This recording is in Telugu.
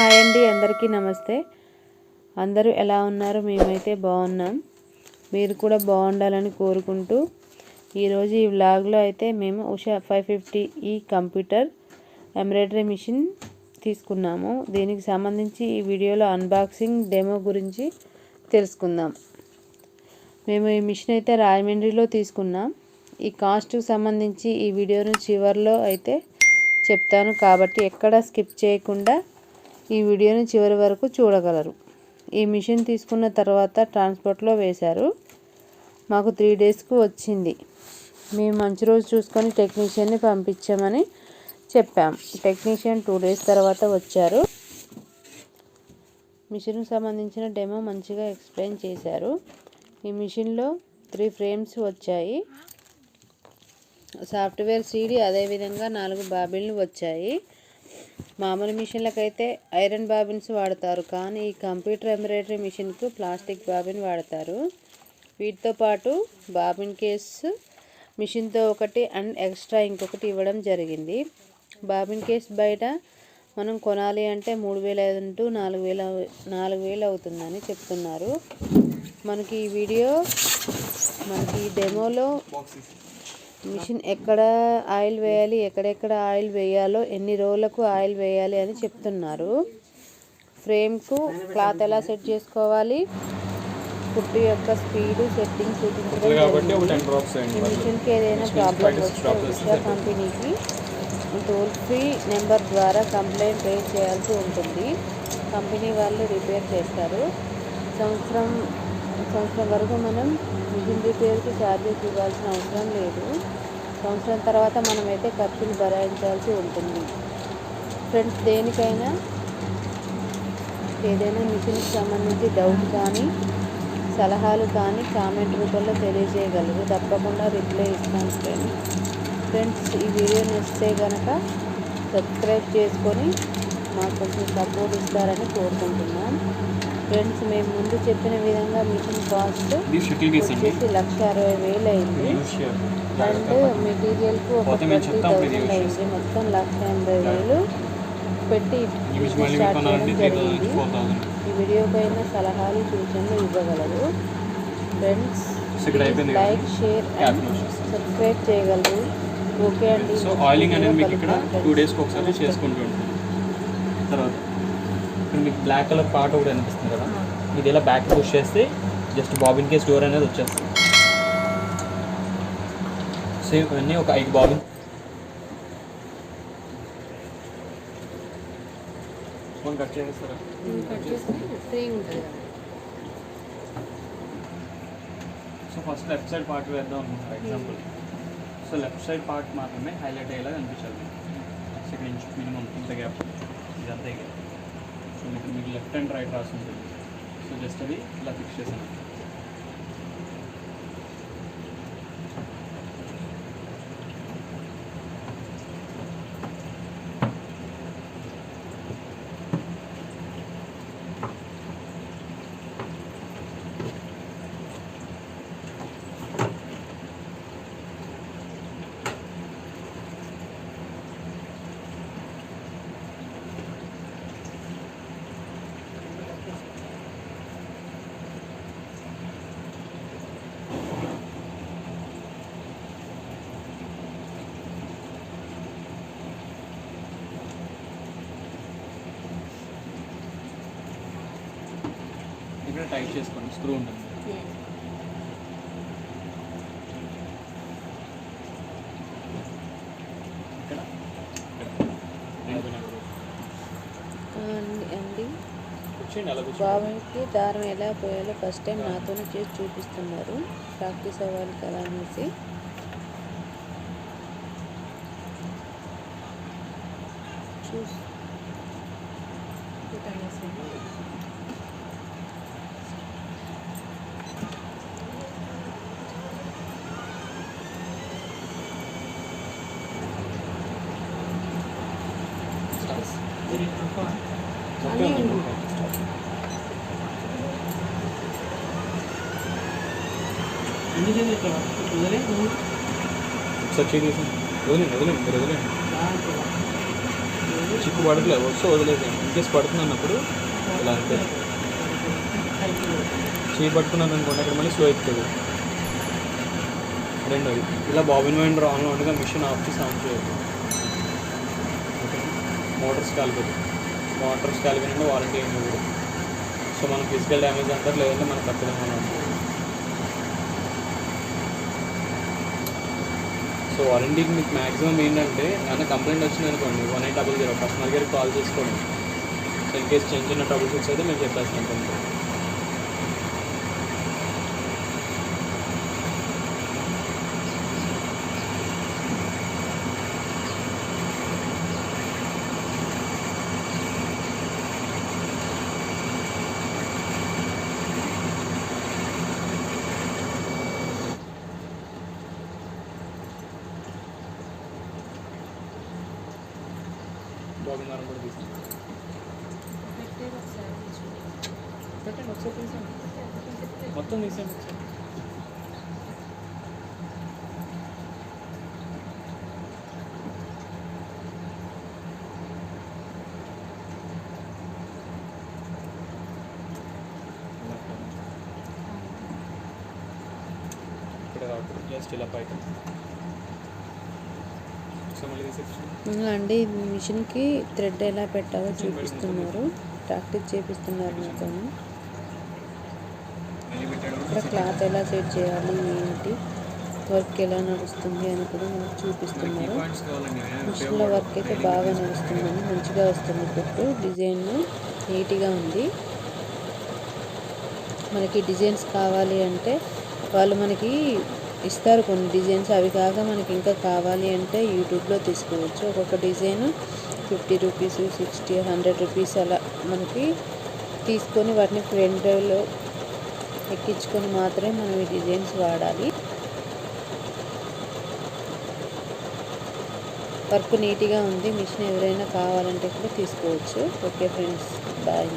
హాయ్ అండి అందరికీ నమస్తే. అందరూ ఎలా ఉన్నారు? మేమైతే బాగున్నాం. మీరు కూడా బాగుండాలని కోరుకుంటూ ఈరోజు ఈ వ్లాగ్లో అయితే మేము ఉషా ఫైవ్ ఫిఫ్టీ ఈ కంప్యూటర్ ఎంబ్రాయిడరీ మిషన్ తీసుకున్నాము. దీనికి సంబంధించి ఈ వీడియోలో అన్బాక్సింగ్ డెమో గురించి తెలుసుకుందాం. మేము ఈ మిషన్ అయితే రాజమండ్రిలో తీసుకున్నాం. ఈ కాస్ట్కు సంబంధించి ఈ వీడియోను చివరిలో అయితే చెప్తాను. కాబట్టి ఎక్కడ స్కిప్ చేయకుండా ఈ వీడియోని చివరి వరకు చూడగలరు. ఈ మిషన్ తీసుకున్న తర్వాత ట్రాన్స్పోర్ట్లో వేశారు. మాకు త్రీ డేస్కు వచ్చింది. మేము మంచి రోజు చూసుకొని టెక్నీషియన్ని పంపించామని చెప్పాం. టెక్నీషియన్ టూ డేస్ తర్వాత వచ్చారు. మిషన్కి సంబంధించిన డెమో మంచిగా ఎక్స్ప్లెయిన్ చేశారు. ఈ మిషన్లో త్రీ ఫ్రేమ్స్ వచ్చాయి. సాఫ్ట్వేర్ సీడీ అదేవిధంగా నాలుగు బాబిళ్ళు వచ్చాయి. మామూలు మిషన్లకైతే ఐరన్ బాబిన్స్ వాడతారు కానీ ఈ కంప్యూటర్ ఎంబ్రాయిడరీ మిషన్కు ప్లాస్టిక్ బాబిన్ వాడతారు. వీటితో పాటు బాబిన్ కేసు మిషన్తో ఒకటి అండ్ ఎక్స్ట్రా ఇంకొకటి ఇవ్వడం జరిగింది. బాబిన్ కేస్ బయట మనం కొనాలి అంటే మూడు వేల ఐదు నుండి నాలుగు వేల నాలుగు వేలు అవుతుందని చెప్తున్నారు. మనకి ఈ వీడియో మనకి ఈ డెమోలో మిషన్ ఎక్కడ ఆయిల్ వేయాలి ఎక్కడెక్కడ ఆయిల్ వేయాలో ఎన్ని రోజులకు ఆయిల్ వేయాలి అని చెప్తున్నారు. ఫ్రేమ్కు క్లాత్ ఎలా సెట్ చేసుకోవాలి? కుట్టు యొక్క స్పీడ్ సెట్టింగ్ చూపించడం మిషన్కి ఏదైనా ప్రాబ్లం వస్తే. కంపెనీకి టోల్ ఫ్రీ నెంబర్ ద్వారా కంప్లైంట్ రేజ్ చేయాల్సి ఉంటుంది. కంపెనీ వాళ్ళు రిపేర్ చేస్తారు. సంవత్సరం సంవత్సరం వరకు మనం హిందీ రిపేర్కి ఛార్జెస్ ఇవ్వాల్సిన అవసరం లేదు. సంవత్సరం తర్వాత మనమైతే ఖర్చులు భరాయించాల్సి ఉంటుంది. ఫ్రెండ్స్ దేనికైనా ఏదైనా మిషన్కి సంబంధించి డౌట్ కానీ సలహాలు కానీ కామెంట్ రూపంలో తెలియజేయగలరు. తప్పకుండా రిప్లై ఇస్తాను ఫ్రెండ్స్. ఫ్రెండ్స్ ఈ వీడియో నచ్చితే కనుక సబ్స్క్రైబ్ చేసుకొని మాకు కొంచెం సపోర్ట్ ఇస్తారని కోరుకుంటున్నాం. ఫ్రెండ్స్ మేము ముందు చెప్పిన విధంగా మిషన్ కాస్ట్ వచ్చేసి లక్ష అరవై వేలు అయింది. అండ్. మెటీరియల్కు ఒక థర్టీ థౌసండ్ అయింది. మొత్తం లక్ష ఎనభై వేలు పెట్టి స్టార్ట్ చేయడం జరిగింది. ఈ వీడియో పైన సలహాలు సూచనలు ఇవ్వగలరు. Friends? Like share and. Subscribe చేయగలరు. ఓకే అండి. సో ఆయిలింగ్ అనేది మీకు ఇక్కడ టూ. డేస్కి ఒకసారి. చేసుకుంటూ ఉంటుంది. తర్వాత. ఇక్కడ మీకు బ్లాక్ కలర్ పార్ట్ ఒకటి అనిపిస్తుంది కదా? ఇది ఇలా బ్యాక్ పుష్ చేస్తే జస్ట్ బాబిన్ కేస్ డోర్ అనేది వచ్చేస్తుంది. సేమ్ అన్నీ ఒక ఐదు బాబిన్ ఫోన్ కట్ చేస్తారా so first left side part వేద్దాం అనుకుంటారు example so left side part మాత్రమే హైలైట్ అయ్యేలా కనిపించాలి సెకండ్ ఇంచ్ మినిమం ఇంత గ్యాప్ ఇదంతా గ్యాప్ సో మీకు మీకు లెఫ్ట్ అండ్ రైట్ రాసి ఉంటుంది సో జస్ట్ అది ఇలా ఫిక్స్ చేశాను. టైట్ చేసుకోండి స్క్రూ ఉంటుంది. బాబాయ్కి దారం ఎలా పోయాలో ఫస్ట్ టైం నాతోనే చేసి చూపిస్తున్నారు. ప్రాక్టీస్ అవ్వాలి కదా అనేసి. చూసి ఓకే ఒకసారి వదిలేండి వదిలేండి మీరు వదిలేండి చిక్కు పడట్లేదు వస్తే వదిలేసేయండి ఇన్కేస్ పడుతుంది అన్నప్పుడు ఇలా అంతే చేయి పట్టుకున్నాను అనుకోండి అక్కడ మళ్ళీ స్లో ఎక్కుతుంది రెండోది ఇలా బాబిన్ వైండర్ ఆన్లో ఉండగా మిషన్ ఆఫ్ చేసి ఆన్ చేయదు ఓకే మోటార్స్ కాలిపోతుంది మోటార్స్ కాలిపోయినా వారంటీ ఏం లేదు. సో మనం ఫిజికల్ డ్యామేజ్ అంటారు లేదంటే మనకు తప్పడం అంటారు సో వారంటీకి మీకు మ్యాక్సిమం ఏంటంటే ఏమైనా కంప్లైంట్ వచ్చింది అనుకోండి one eight double zero customer కేర్కి కాల్ చేసుకోండి. సో ఇన్ కేస్ చిన్న చిన్న ట్రబుల్ షూట్స్ అయితే మేము చెప్పేస్తాం. బాగున్నారని కూడా తీసుకుంటాం పెట్టండి ఒకసారి. తీసేయండి మొత్తం. తీసేయండి ఒకసారి ఇక్కడ జస్ట్ ఇలా పైకి సో మళ్ళీ తీసేసి ఇంకా అండి మిషన్కి థ్రెడ్ ఎలా పెట్టాలో చూపిస్తున్నారు. ప్రాక్టీస్ చేపిస్తున్నారు నాతో ఇక్కడ క్లాత్ ఎలా సెట్ చేయాలి ఏంటి వర్క్ ఎలా నడుస్తుంది అని కూడా మనకు చూపిస్తున్నారు. మిషన్లో వర్క్ అయితే బాగా నడుస్తుందండి మంచిగా వస్తుంది కుట్టు. డిజైన్ నీట్గా ఉంది. మనకి డిజైన్స్ కావాలి అంటే వాళ్ళు మనకి ఇస్తారు కొన్ని డిజైన్స్. అవి కాక మనకి ఇంకా కావాలి అంటే యూట్యూబ్లో తీసుకోవచ్చు. ఒక్కొక్క design fifty rupees sixty hundred rupees అలా మనకి తీసుకొని వాటిని ఫ్రంట్లో ఎక్కించుకొని మాత్రమే మనం ఈ డిజైన్స్ వాడాలి. వర్క్ నీట్గా ఉంది. మిషన్ ఎవరైనా కావాలంటే కూడా తీసుకోవచ్చు. Okay friends bye